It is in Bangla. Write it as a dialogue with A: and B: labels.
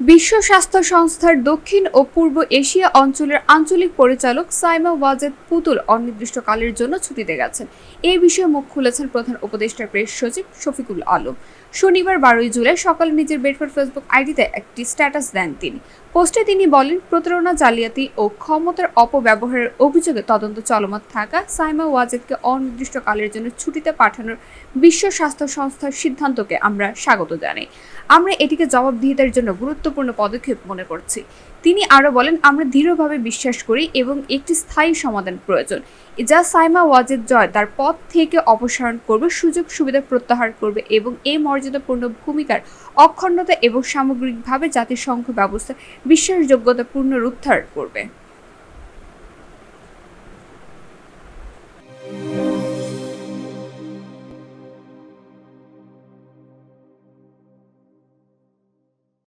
A: বিশ্ব স্বাস্থ্য সংস্থার দক্ষিণ ও পূর্ব এশিয়া অঞ্চলের আঞ্চলিক পরিচালক সাইমা ওয়াজেদ পুতুল অনির্দিষ্টকালের জন্য ছুটিতে গেছেন। এই বিষয়ে মুখ খুলেছেন প্রধান উপদেষ্টা প্রেস সচিব শফিকুল আলম। শনিবার বারোই জুলাই সকালে নিজের বেডফোর ফেসবুক আইডিতে একটি স্ট্যাটাস দেন তিনি। পোস্টে তিনি বলেন, প্রতারণা জালিয়াতি ও ক্ষমতার অপব্যবহারের অভিযোগে তদন্ত চলমান থাকা সাইমা ওয়াজেদকে অনির্দিষ্টকালের জন্য ছুটিতে পাঠানোর বিশ্ব স্বাস্থ্য সংস্থার সিদ্ধান্তকে আমরা স্বাগত জানাই। আমরা এটিকে জবাবদিহিতার জন্য গুরুত্বপূর্ণ পদক্ষেপ মনে করছি। তিনি আরও বলেন, আমরা দৃঢ়ভাবে বিশ্বাস করি এবং একটি স্থায়ী সমাধান প্রয়োজন, যা সাইমা ওয়াজেদ জয় তার পদ থেকে অপসারণ করবে, সুযোগ সুবিধা প্রত্যাহার করবে এবং এই মর্যাদাপূর্ণ ভূমিকার অখণ্ডতা এবং সামগ্রিকভাবে জাতিসংঘ ব্যবস্থা বিশ্বাসযোগ্যতা পুনরুদ্ধার করবে।